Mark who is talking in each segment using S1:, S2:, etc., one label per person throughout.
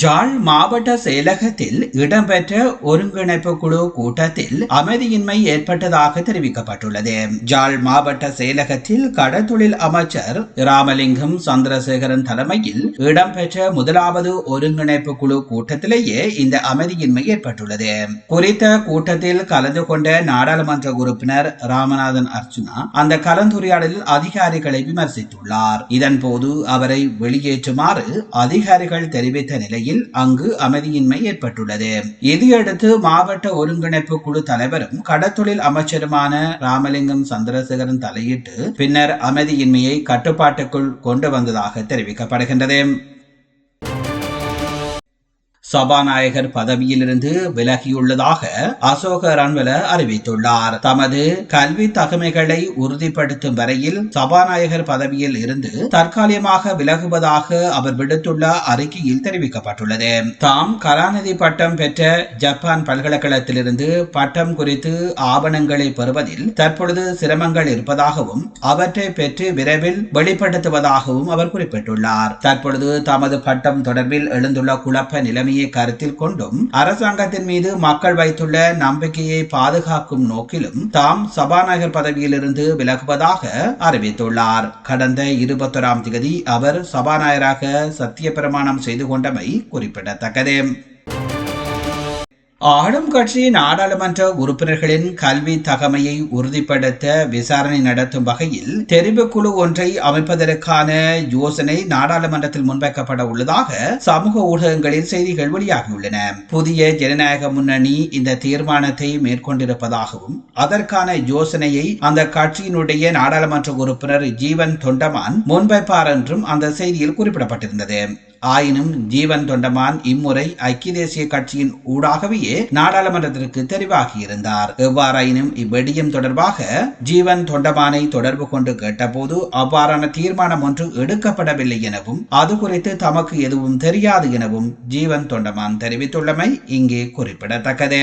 S1: ஜாழ் மாவட்ட செயலகத்தில் இடம்பெற்ற ஒருங்கிணைப்பு குழு கூட்டத்தில் அமைதியின்மை ஏற்பட்டதாக தெரிவிக்கப்பட்டுள்ளது. ஜாழ் மாவட்ட செயலகத்தில் கடற்தொழில் அமைச்சர் ராமலிங்கம் சந்திரசேகரன் தலைமையில் இடம்பெற்ற முதலாவது ஒருங்கிணைப்பு குழு கூட்டத்திலேயே இந்த அமைதியின்மை ஏற்பட்டுள்ளது. குறித்த கூட்டத்தில் கலந்து கொண்ட நாடாளுமன்ற உறுப்பினர் ராமநாதன் அர்ச்சுனா அந்த கலந்துரையாடலில் அதிகாரிகளை விமர்சித்துள்ளார். இதன்போது அவரை வெளியேற்றுமாறு அதிகாரிகள் தெரிவித்த நிலை நிலையில் அங்கு அமைதியின்மை ஏற்பட்டுள்ளது. இதையடுத்து மாவட்ட ஒருங்கிணைப்பு குழு தலைவரும் கடத்தொழில் அமைச்சருமான ராமலிங்கம் சந்திரசேகரன் தலையிட்டு பின்னர் அமைதியின்மையை கட்டுப்பாட்டுக்குள் கொண்டு வந்ததாக தெரிவிக்கப்படுகின்றது. சபாநாயகர் பதவியிலிருந்து விலகியுள்ளதாக அசோக ரன்வல அறிவித்துள்ளார். தமது கல்வி தகமைகளை உறுதிப்படுத்தும் வரையில் சபாநாயகர் பதவியில் இருந்து தற்காலிகமாக விலகுவதாக அவர் விடுத்துள்ள அறிக்கையில் தெரிவிக்கப்பட்டுள்ளது. தாம் கலாநிதி பட்டம் பெற்ற ஜப்பான் பல்கலைக்கழகத்திலிருந்து பட்டம் குறித்து ஆவணங்களை பெறுவதில் தற்பொழுது சிரமங்கள் இருப்பதாகவும் அவற்றை பெற்று விரைவில் வெளிப்படுத்துவதாகவும் அவர் குறிப்பிட்டுள்ளார். தற்பொழுது தமது பட்டம் தொடர்பில் எழுந்துள்ள குழப்ப நிலைமையை கருத்தில் கொண்டும் அரசாங்கத்தின் மீது மக்கள் வைத்துள்ள நம்பிக்கையை பாதுகாக்கும் நோக்கிலும் தாம் சபாநாயகர் பதவியிலிருந்து விலகுவதாக அறிவித்துள்ளார். கடந்த இருபத்தொராம் தேதி அவர் சபாநாயகராக சத்திய பிரமாணம் செய்து கொண்டமை குறிப்பிடத்தக்கது. ஆளும் கட்சியின் நாடாளுமன்ற உறுப்பினர்களின் கல்வி தகமையை உறுதிப்படுத்த விசாரணை நடத்தும் வகையில் தெரிவுக்குழு ஒன்றை அமைப்பதற்கான யோசனை நாடாளுமன்றத்தில் முன்வைக்கப்பட உள்ளதாக சமூக ஊடகங்களில் செய்திகள் வெளியாகியுள்ளன. புதிய ஜனநாயக முன்னணி இந்த தீர்மானத்தை மேற்கொண்டிருப்பதாகவும் அதற்கான யோசனையை அந்த கட்சியினுடைய நாடாளுமன்ற உறுப்பினர் ஜீவன் தொண்டமான் முன்வைப்பார் என்றும் அந்த செய்தியில் குறிப்பிடப்பட்டிருந்தது. ஆயினும் ஜீவன் தொண்டமான் இம்முறை ஐக்கிய தேசிய கட்சியின் ஊடாகவே நாடாளுமன்றத்திற்கு தெரிவாகியிருந்தார். எவ்வாறாயினும் இவ்விடயம் தொடர்பாக ஜீவன் தொண்டமானை தொடர்பு கொண்டு கேட்டபோது அவ்வாறான தீர்மானம் ஒன்று எடுக்கப்படவில்லை எனவும் அது குறித்து தமக்கு எதுவும் தெரியாது எனவும் ஜீவன் தொண்டமான் தெரிவித்துள்ளமை இங்கே குறிப்பிடத்தக்கது.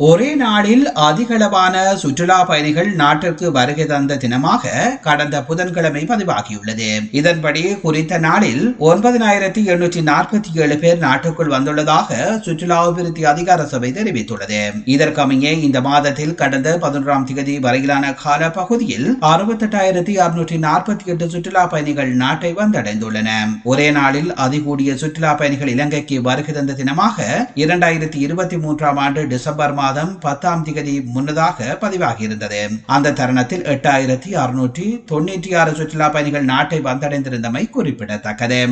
S1: ஒரே நாளில் அதிகளவான சுற்றுலா பயணிகள் நாட்டிற்கு வருகை தந்த தினமாக கடந்த புதன்கிழமை பதிவாகியுள்ளது. இதன்படி குறித்த நாளில் ஒன்பதினாயிரத்தி எண்ணூற்றி நாற்பத்தி ஏழு பேர் நாட்டுக்குள் வந்துள்ளதாக சுற்றுலா அபிவிருத்தி அதிகார சபை தெரிவித்துள்ளது. இதற்கமைய இந்த மாதத்தில் கடந்த பதினொன்றாம் தேதி வரையிலான கால பகுதியில் அறுபத்தெட்டாயிரத்தி அறுநூற்றி நாற்பத்தி எட்டு சுற்றுலா பயணிகள் நாட்டை வந்தடைந்துள்ளன. ஒரே நாளில் அதிகூடிய சுற்றுலா பயணிகள் இலங்கைக்கு வருகை தந்த தினமாக இரண்டாயிரத்தி இருபத்தி மூன்றாம் ஆண்டு டிசம்பர் மாதம் பத்தாம் திகதி முன்னதாக பதிவாகியிருந்தது. அந்த தருணத்தில் எட்டாயிரத்தி அறுநூற்றி தொன்னூற்றி ஆறு சுற்றுலா பயணிகள் நாட்டை வந்தடைந்திருந்தமை குறிப்பிடத்தக்கது.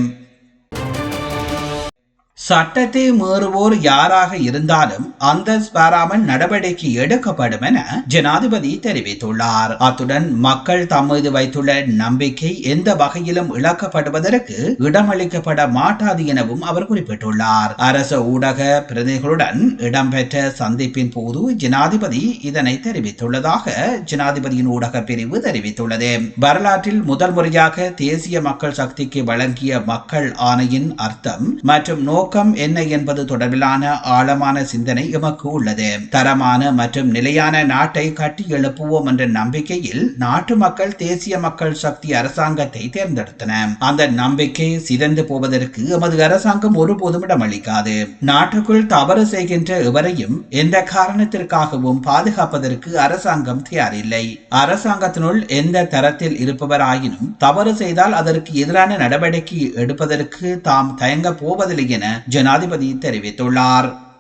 S1: சட்டத்தை மீறுவோர் யாராக இருந்தாலும் அந்த பாராமல் நடவடிக்கை எடுக்கப்படும் என ஜனாதிபதி தெரிவித்துள்ளார். அத்துடன் மக்கள் தம்மீது வைத்துள்ள நம்பிக்கை எந்த வகையிலும் இழக்கப்படுவதற்கு இடமளிக்கப்பட மாட்டாது எனவும் அவர் குறிப்பிட்டுள்ளார். அரச ஊடக பிரதிகளுடன் இடம்பெற்ற சந்திப்பின் போது ஜனாதிபதி இதனை தெரிவித்துள்ளதாக ஜனாதிபதியின் ஊடக பிரிவு தெரிவித்துள்ளது. வரலாற்றில் முதல் முறையாக தேசிய மக்கள் சக்திக்கு வழங்கிய மக்கள் ஆணையின் அர்த்தம் மற்றும் நோக்கம் நோக்கம் என்ன என்பது தொடர்பிலான ஆழமான சிந்தனை எமக்கு உள்ளது. தரமான மற்றும் நிலையான நாட்டை கட்டி எழுப்புவோம் என்ற நம்பிக்கையில் நாட்டு மக்கள் தேசிய மக்கள் சக்தி அரசாங்கத்தை தேர்ந்தெடுத்தன. அந்த நம்பிக்கை சிதைந்து போவதற்கு எமது அரசாங்கம் ஒருபோதும் இடமளிக்காது. நாட்டுக்குள் தவறு செய்கின்ற எவரையும் எந்த காரணத்திற்காகவும் பாதுகாப்பதற்கு அரசாங்கம் தயாரில்லை. அரசாங்கத்தினுள் எந்த தரத்தில் இருப்பவராயினும் தவறு செய்தால் அதற்கு எதிரான நடவடிக்கை எடுப்பதற்கு தாம் தயங்க போவதில்லை என ஜனாதிபதி தெரிவித்துள்ளார்.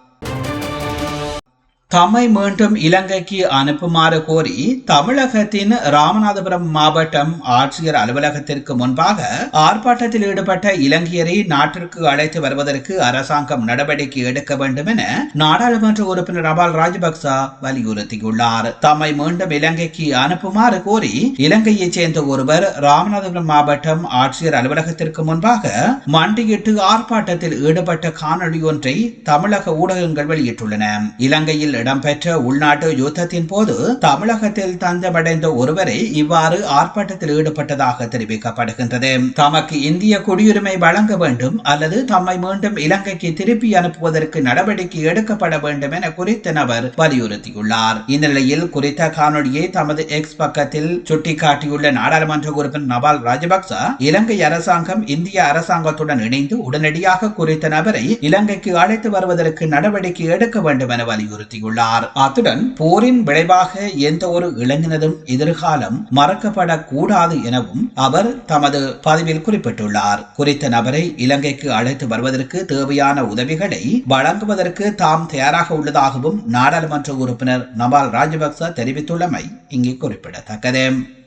S1: தம்மை மீண்டும் இலங்கைக்கு அனுப்புமாறு கோரி தமிழகத்தின் ராமநாதபுரம் மாவட்டம் ஆட்சியர் அலுவலகத்திற்கு முன்பாக ஆர்ப்பாட்டத்தில் ஈடுபட்ட இலங்கையரை நாட்டிற்கு அழைத்து வருவதற்கு அரசாங்கம் நடவடிக்கை எடுக்க வேண்டும் என நாடாளுமன்ற உறுப்பினர் அபால் ராஜபக்ச வலியுறுத்தியுள்ளார். தம்மை மீண்டும் இலங்கைக்கு அனுப்புமாறு கோரி இலங்கையைச் சேர்ந்த ஒருவர் ராமநாதபுரம் மாவட்டம் ஆட்சியர் அலுவலகத்திற்கு முன்பாக மண்டியிட்டு ஆர்ப்பாட்டத்தில் ஈடுபட்ட காணொலி ஒன்றை தமிழக ஊடகங்கள் வெளியிட்டுள்ளன. இலங்கையில் இடம்பெற்ற உள்நாட்டு யுத்தத்தின் போது தமிழகத்தில் தஞ்சமடைந்த ஒருவரை இவ்வாறு ஆர்ப்பாட்டத்தில் ஈடுபட்டதாக தெரிவிக்கப்படுகின்றது. தமக்கு இந்திய குடியுரிமை வழங்க வேண்டும் அல்லது தம்மை மீண்டும் இலங்கைக்கு திருப்பி அனுப்புவதற்கு நடவடிக்கை எடுக்கப்பட வேண்டும் என குறித்த நபர் வலியுறுத்தியுள்ளார். இந்நிலையில் குறித்த காணொலியை தமது எக்ஸ் பக்கத்தில் சுட்டிக்காட்டியுள்ள நாடாளுமன்ற உறுப்பினர் நபால் ராஜபக்ச இலங்கை அரசாங்கம் இந்திய அரசாங்கத்துடன் இணைந்து உடனடியாக குறித்த நபரை இலங்கைக்கு அழைத்து வருவதற்கு நடவடிக்கை எடுக்க வேண்டும் என வலியுறுத்தியுள்ளார். அத்துடன் போரின் விளைவாக எந்த ஒரு இளைஞனதும் எதிர்காலம் மறக்கப்படக்கூடாது எனவும் அவர் தமது பதிவில் குறிப்பிட்டுள்ளார். குறித்த நபரை இலங்கைக்கு அழைத்து வருவதற்கு தேவையான உதவிகளை வழங்குவதற்கு தாம் தயாராக உள்ளதாகவும் நாடாளுமன்ற உறுப்பினர் நபால் ராஜபக்ச தெரிவித்துள்ளமை இங்கே குறிப்பிடத்தக்கது.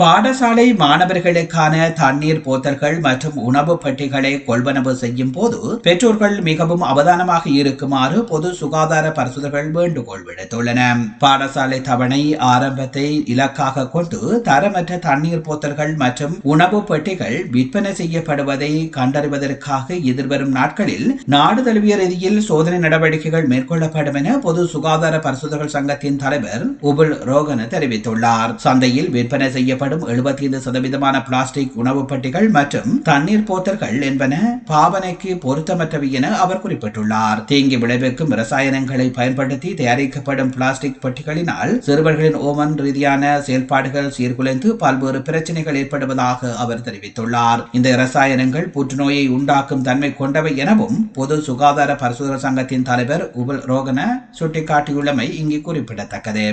S1: பாடசாலை மாணவர்களுக்கான தண்ணீர் போத்தல்கள் மற்றும் உணவு பெட்டிகளை கொள்வனவு செய்யும் போது பெற்றோர்கள் மிகவும் அவதானமாக இருக்குமாறு பொது சுகாதார பரிசுதர்கள் வேண்டுகோள் விடுத்துள்ளன. பாடசாலை தவணை ஆரம்பத்தை இலக்காக கொண்டு தரமற்ற தண்ணீர் போத்தல்கள் மற்றும் உணவு பெட்டிகள் விற்பனை செய்யப்படுவதை கண்டறிவதற்காக எதிர்வரும் நாட்களில் நாடு தழுவிய ரீதியில் சோதனை நடவடிக்கைகள் மேற்கொள்ளப்படும் என பொது சுகாதார பரிசுதர்கள் சங்கத்தின் தலைவர் உபுல் ரோகன தெரிவித்துள்ளார். சந்தையில் விற்பனை செய்யப்பட்ட செய்யப்படும் எழுபத்தி ஐந்து சதவீதமான பிளாஸ்டிக் உணவு பட்டிகள் மற்றும் தண்ணீர் போத்தல்கள் என்பன பாவனைக்கு பொருத்தமற்றவை என அவர் குறிப்பிட்டுள்ளார். தீங்கி விளைவிக்கும் ரசாயனங்களை பயன்படுத்தி தயாரிக்கப்படும் பிளாஸ்டிக் பட்டிகளினால் சிறுவர்களின் ஓமன் ரீதியான செயல்பாடுகள் சீர்குலைந்து பல்வேறு பிரச்சனைகள் ஏற்படுவதாக அவர் தெரிவித்துள்ளார். இந்த ரசாயனங்கள் புற்றுநோயை உண்டாக்கும் தன்மை கொண்டவை எனவும் பொது சுகாதார பரிசோதனை சங்கத்தின் தலைவர் உபல் ரோகன சுட்டிக்காட்டியுள்ளமை இங்கு குறிப்பிடத்தக்கது.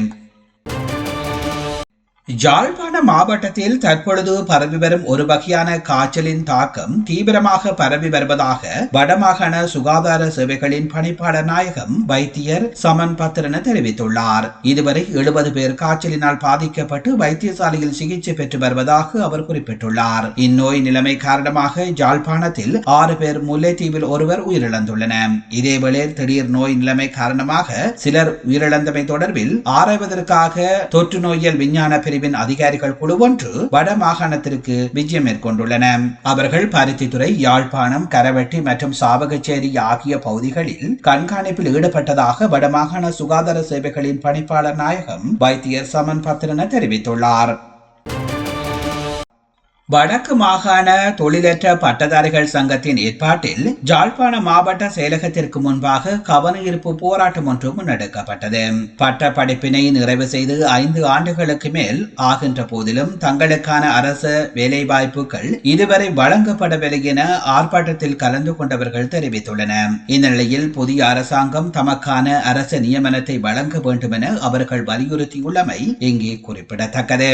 S1: யாழ்ப்பாண மாவட்டத்தில் தற்பொழுது பரவி வரும் ஒரு வகையான காய்ச்சலின் தாக்கம் தீவிரமாக பரவி வருவதாக வடமாகாண சுகாதார சேவைகளின் பணிப்பாளர் நாயகம் வைத்தியர் சமன் பத்திரன தெரிவித்துள்ளார். இதுவரை எழுபது பேர் காய்ச்சலினால் பாதிக்கப்பட்டு வைத்தியசாலையில் சிகிச்சை பெற்று வருவதாக அவர் குறிப்பிட்டுள்ளார். இந்நோய் நிலைமை காரணமாக யாழ்ப்பாணத்தில் ஆறு பேர் முல்லைத்தீவில் ஒருவர் உயிரிழந்துள்ளனர். இதேவேளை திடீர் நோய் நிலைமை காரணமாக சிலர் உயிரிழந்தமை தொடர்பில் ஆராய்வதற்காக தொற்று நோயியல் விஞ்ஞான பிரிவின் அதிகாரிகள் குழு ஒன்று வட மாகாணத்திற்கு விஜயம் மேற்கொண்டுள்ளன. அவர்கள் பருத்தித்துறை யாழ்ப்பாணம் கரவெட்டி மற்றும் சாவகச்சேரி ஆகிய பகுதிகளில் கண்காணிப்பில் ஈடுபட்டதாக வடமாகாண சுகாதார சேவைகளின் பணிப்பாளர் நாயகம் வைத்தியர் சமன் பத்திரன தெரிவித்துள்ளார். வடக்கு மாகாண தொழிலற்ற பட்டதாரிகள் சங்கத்தின் ஏற்பாட்டில் ஜாழ்ப்பாண மாவட்ட செயலகத்திற்கு முன்பாக கவனஈர்ப்பு போராட்டம் ஒன்று முன்னெடுக்கப்பட்டது. பட்ட படிப்பினை நிறைவு செய்து ஐந்து ஆண்டுகளுக்கு மேல் ஆகின்ற போதிலும் தங்களுக்கான அரசு வேலைவாய்ப்புகள் இதுவரை வழங்கப்படவில்லை என ஆர்ப்பாட்டத்தில் கலந்து கொண்டவர்கள் தெரிவித்துள்ளனர். இந்நிலையில் புதிய அரசாங்கம் தமக்கான அரசு நியமனத்தை வழங்க வேண்டும் என அவர்கள் வலியுறுத்தியுள்ளமை இங்கே குறிப்பிடத்தக்கது.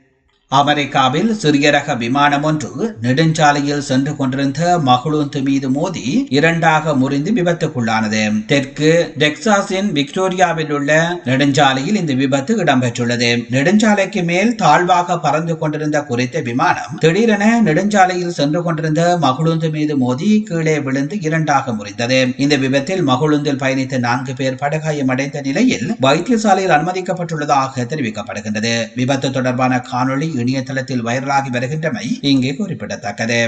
S1: அமெரிக்காவில் சிறிய ரக விமானம் ஒன்று நெடுஞ்சாலையில் சென்று கொண்டிருந்த மகளுந்து மீது மோதி இரண்டாக முறிந்து விபத்துக்குள்ளானது. தெற்கு டெக்சாஸின் விக்டோரியாவில் உள்ள நெடுஞ்சாலையில் இந்த விபத்து இடம்பெற்றுள்ளது. நெடுஞ்சாலைக்கு மேல் தாழ்வாக பறந்து கொண்டிருந்த குறித்த விமானம் திடீரென நெடுஞ்சாலையில் சென்று கொண்டிருந்த மகளுந்து மீது மோதி கீழே விழுந்து இரண்டாக முறிந்தது. இந்த விபத்தில் மகளுந்தில் பயணித்த நான்கு பேர் படுகாயமடைந்த நிலையில் வைத்தியசாலையில் அனுமதிக்கப்பட்டுள்ளதாக தெரிவிக்கப்படுகின்றது. விபத்து தொடர்பான காணொளி இணையதளத்தில் வைரலாகி வருகின்றமை இங்கே குறிப்பிடத்தக்கது.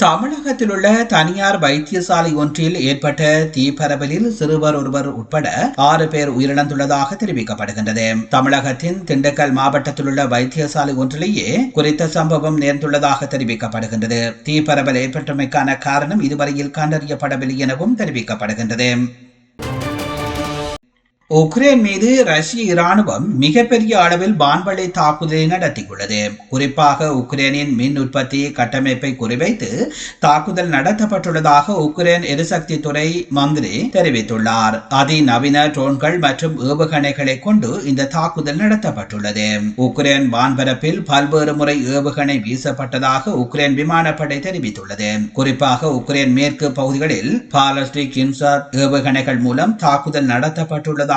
S1: தமிழகத்தில் உள்ள தனியார் வைத்தியசாலை ஒன்றில் ஏற்பட்ட தீப்பரவலில் சிறுவர் ஒருவர் உட்பட ஆறு பேர் உயிரிழந்துள்ளதாக தெரிவிக்கப்படுகின்றது. தமிழகத்தின் திண்டுக்கல் மாவட்டத்தில் உள்ள வைத்தியசாலை ஒன்றிலேயே குறித்த சம்பவம் நேர்ந்துள்ளதாக தெரிவிக்கப்படுகின்றது. தீப்பரவல் ஏற்பட்டமைக்கான காரணம் இதுவரையில் கண்டறியப்படவில்லை எனவும் தெரிவிக்கப்படுகின்றது. உக்ரைன் மீது ரஷ்ய இராணுவம் மிகப்பெரிய அளவில் வான்வழி தாக்குதலை நடத்தியுள்ளது. குறிப்பாக உக்ரைனின் மின் உற்பத்தி கட்டமைப்பை குறிவைத்து தாக்குதல் நடத்தப்பட்டுள்ளதாக உக்ரைன் எரிசக்தி துறை மந்திரி தெரிவித்துள்ளார். அதிநவீன ட்ரோன்கள் மற்றும் ஏவுகணைகளை கொண்டு இந்த தாக்குதல் நடத்தப்பட்டுள்ளது. உக்ரைன் வான்பரப்பில் பல்வேறு முறை ஏவுகணை வீசப்பட்டதாக உக்ரைன் விமானப்படை தெரிவித்துள்ளது. குறிப்பாக உக்ரைன் மேற்கு பகுதிகளில் பாலஸ்டிக் இன்சார் ஏவுகணைகள் மூலம் தாக்குதல் நடத்தப்பட்டுள்ளதாக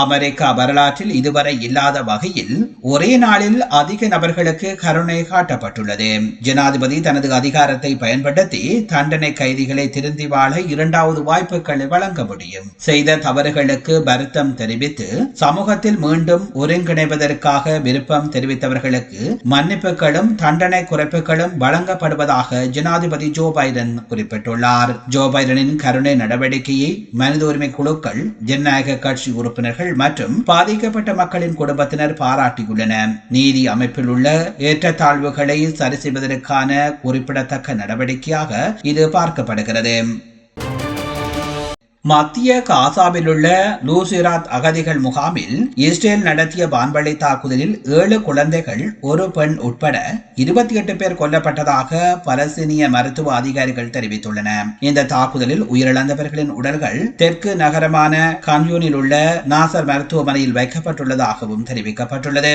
S1: அமெரிக்கா வரலாற்றில் இதுவரை இல்லாத வகையில் ஒரே நாளில் அதிக நபர்களுக்கு கருணை காட்டப்பட்டுள்ளது. ஜனாதிபதி தனது அதிகாரத்தை பயன்படுத்தி தண்டனை கைதிகளை திருந்தி வாழ இரண்டாவது வாய்ப்புகளை வழங்க முடியும். செய்த தவறுகளுக்கு வருத்தம் தெரிவித்து சமூகத்தில் மீண்டும் ஒருங்கிணைவதற்காக விருப்பம் தெரிவித்தவர்களுக்கு மன்னிப்புகளும் தண்டனை குறைப்புகளும் வழங்கப்படுவதாக ஜனாதிபதி ஜோ பைடன் குறிப்பிட்டுள்ளார். ஜோ பைடனின் கருணை நடவடிக்கையை மனித உரிமை குழுக்கள் ஜனநாயக கட்சி உறுப்பினர்கள் மற்றும் பாதிக்கப்பட்ட மக்களின் குடும்பத்தினர் பாராட்டியுள்ளனர். நீதி அமைப்பில் உள்ள ஏற்றத்தாழ்வுகளை சரி செய்வதற்கான குறிப்பிடத்தக்க நடவடிக்கையாக இது பார்க்கப்படுகிறது. மத்திய காசாவில் உள்ள லூசிராத் அகதிகள் முகாமில் இஸ்ரேல் நடத்திய வான்வழி தாக்குதலில் ஏழு குழந்தைகள் ஒரு பெண் உட்பட இருபத்தி எட்டு பேர் கொல்லப்பட்டதாக பலஸ்தீனிய மருத்துவ அதிகாரிகள் தெரிவித்துள்ளன இந்த தாக்குதலில் உயிரிழந்தவர்களின் உடல்கள் தெற்கு நகரமான கான்யூனில் உள்ள நாசர் மருத்துவமனையில் வைக்கப்பட்டுள்ளதாகவும் தெரிவிக்கப்பட்டுள்ளது.